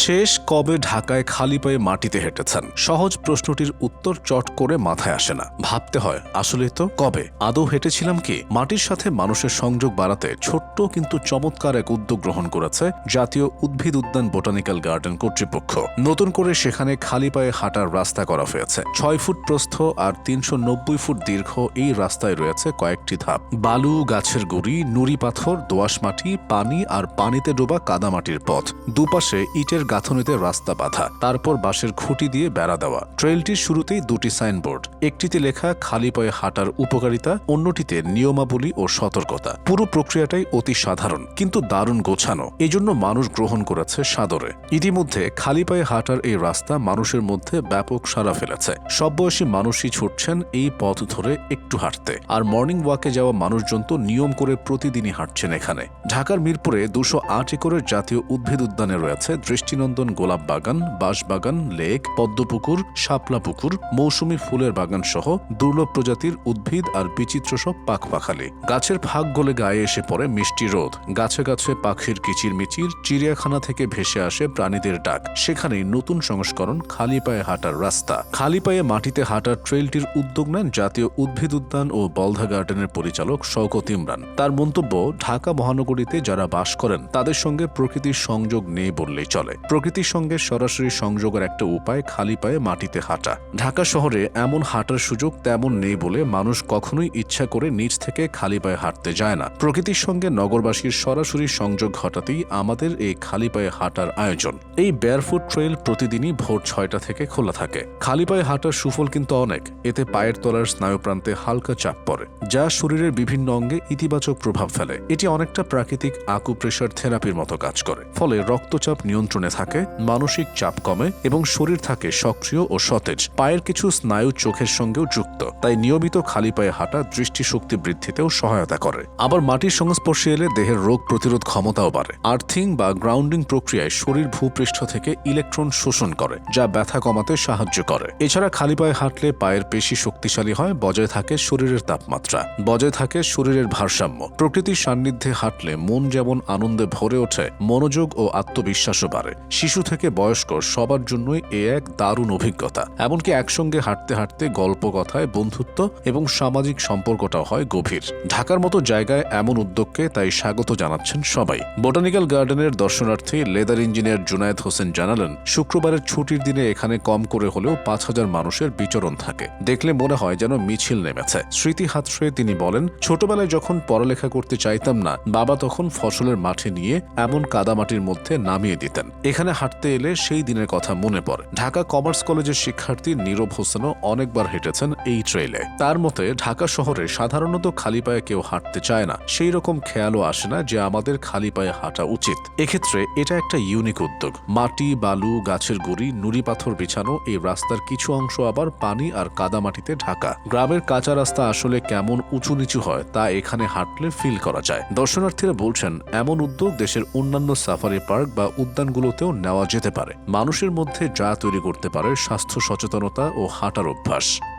শেষ কবে ঢাকায় খালি পায়ে মাটিতে হেঁটেছেন? সহজ প্রশ্নটির উত্তর চট করে মাথায় আসে না। ভাবতে হয়, আসলে তো কবে? আদৌ হেঁটেছিলাম কি? মাটির সাথে মানুষের সংযোগ বাড়াতে ছোট্ট কিন্তু চমৎকার এক উদ্যোগ গ্রহণ করেছে জাতীয় উদ্ভিদ উদ্যান বোটানিক্যাল গার্ডেন কর্তৃপক্ষ। নতুন করে সেখানে খালি পায়ে হাঁটার রাস্তা করা হয়েছে। ছয় ফুট প্রস্থ আর তিনশো নব্বই ফুট দীর্ঘ এই রাস্তায় রয়েছে কয়েকটি ধাপ। বালু, গাছের গুড়ি, নুড়ি পাথর দোআঁশ মাটি, পানি আর পানিতে ডোবা কাদামাটির পথ। দুপাশে ইটের গাঁথনিতে রাস্তা বাঁধা, তারপর বাঁশের খুঁটি দিয়ে বেড়া দেওয়া। ট্রেলটির শুরুতেই দুটি সাইনবোর্ড, একটিতে লেখা, খালি পায়ে হাঁটার উপকারিতা অন্যটিতে নিয়মাবলী ও সতর্কতা। পুরো প্রক্রিয়াটাই অতি সাধারণ, কিন্তু দারুণ গোছানো। এজন্য মানুষ গ্রহণ করেছে সাদরে। ইতিমধ্যে খালি পায়ে হাঁটার এই রাস্তা মানুষের মধ্যে ব্যাপক সাড়া ফেলেছে। সব বয়সী মানুষই ছুটছেন এই পথ ধরে একটু হাঁটতে। আর মর্নিং ওয়াকে যাওয়া মানুষজন তো নিয়ম করে প্রতিদিনই হাঁটছেন এখানে। ঢাকার মিরপুরে দুশো আট একরের জাতীয় উদ্ভিদ উদ্যানে রয়েছে দৃষ্টিনন্দন গোলাপ বাগান, বাঁশবাগান, লেক, পদ্মপুকুর, শাপলা পুকুর, মৌসুমী ফুলের বাগান সহ দুর্লভ প্রজাতির উদ্ভিদ আর বিচিত্র সব পাখপাখালি গাছের ফাঁক গলে গায়ে এসে পড়ে মিষ্টি রোদ। গাছে গাছে পাখির কিচির মিচির চিড়িয়াখানা থেকে ভেসে আসে প্রাণীদের ডাক। সেখানেই নতুন সংস্করণ খালি পায়ে হাঁটার রাস্তা। খালি পায়ে মাটিতে হাঁটার ট্রেলটির উদ্যোগ নেন জাতীয় উদ্ভিদ উদ্যান ও বলধা গার্ডেনের পরিচালক শওকত ইমরান। তার মন্তব্য, ঢাকা মহানগরীতে যারা বাস করেন, তাদের সঙ্গে প্রকৃতির সংযোগ নেই বললেই চলে। প্রকৃতির সঙ্গে সরাসরি সংযোগের একটা উপায় খালি পায়ে মাটিতে হাঁটা। ঢাকা শহরে এমন হাঁটার সুযোগ তেমন নেই বলে মানুষ কখনোই ইচ্ছা করে নিজ থেকে খালি পায়ে হাঁটতে যায় না। প্রকৃতির সঙ্গে নগরবাসীর সরাসরি সংযোগ ঘটাতেই আমাদের এই খালি পায়ে হাঁটার আয়োজন। এই বেয়ারফুট ট্রেল প্রতিদিনই ভোর ছয়টা থেকে খোলা থাকে। খালি পায়ে হাঁটার সুফল কিন্তু অনেক। এতে পায়ের তলার স্নায়ুপ্রান্তে হালকা চাপ পড়ে, যা শরীরের বিভিন্ন অঙ্গে ইতিবাচক প্রভাব ফেলে। এটি অনেকটা প্রাকৃতিক আকুপ্রেশার থেরাপির মতো কাজ করে, ফলে রক্তচাপ নিয়ন্ত্রণে থাকে, মানসিক চাপ কমে এবং শরীর থাকে সক্রিয় ও সতেজ। পায়ের কিছু স্নায়ু চোখের সঙ্গেও যুক্ত, তাই নিয়মিত খালি পায়ে হাঁটা দৃষ্টিশক্তি বৃদ্ধিতেও সহায়তা করে। আবার মাটির সংস্পর্শে এলে দেহের রোগ প্রতিরোধ ক্ষমতাও বাড়ে। আর্থিং বা গ্রাউন্ডিং প্রক্রিয়ায় শরীর ভূপৃষ্ঠ থেকে ইলেকট্রন শোষণ করে, যা ব্যথা কমাতে সাহায্য করে। এছাড়া খালি পায়ে হাঁটলে পায়ের পেশি শক্তিশালী হয়, বজায় থাকে শরীরের তাপমাত্রা। বজায় থাকে শরীরের ভারসাম্য। প্রকৃতির সান্নিধ্যে হাঁটলে মন যেমন আনন্দে ভরে ওঠে, মনোযোগ ও আত্মবিশ্বাসও বাড়ে। শিশু থেকে বয়স্ক সবার জন্যই এ এক দারুণ অভিজ্ঞতা। এমনকি একসঙ্গে হাঁটতে হাঁটতে গল্প কথায় বন্ধুত্ব এবং সামাজিক সম্পর্কটাও হয় গভীর। ঢাকার মতো জায়গায় এমন উদ্যোগকে তাই স্বাগত জানাচ্ছেন সবাই। বোটানিক্যাল গার্ডেনের দর্শনার্থী, লেদার ইঞ্জিনিয়ার জুনায়েদ হোসেন জানালেন, শুক্রবারের ছুটির দিনে এখানে কম করে হলেও পাঁচ হাজার মানুষের বিচরণ থাকে। দেখলে মনে হয় যেন মিছিল নেমেছে। স্মৃতি হাতড়ে তিনি বলেন, ছোটবেলায় যখন পড়ালেখা করতে চাইতাম না, বাবা তখন ফসলের মাঠে নিয়ে এমন কাদামাটির মধ্যে নামিয়ে দিতেন। এখানে হাঁটতে এলে সেই দিনের কথা মনে পড়ে। ঢাকা কমার্স কলেজের শিক্ষার্থী নীরব হোসেনও অনেকবার হেঁটেছেন এই ট্রেইলে তার মতে, ঢাকা শহরে সাধারণত খালি পায়ে কেউ হাঁটতে চায় না। সেই রকম খেয়ালও আসে না যে আমাদের খালি পায়ে হাঁটা উচিত। এক্ষেত্রে এটা একটা ইউনিক উদ্যোগ। মাটি, বালু, গাছের গুড়ি, নুড়ি পাথর বিছানো এই রাস্তার কিছু অংশ আবার পানি আর কাদামাটিতে ঢাকা। গ্রামের কাঁচা রাস্তা আসলে কেমন উঁচু নিচু হয় তা এখানে হাঁটলে ফিল করা যায়। দর্শনার্থীরা বলছেন, এমন উদ্যোগ দেশের অন্যান্য সাফারি পার্ক বা উদ্যানগুলোতেও নেওয়া যেতে পারে। মানুষের মধ্যে যা তৈরি করতে পারে স্বাস্থ্য সচেতনতা ও হাঁটার অভ্যাস।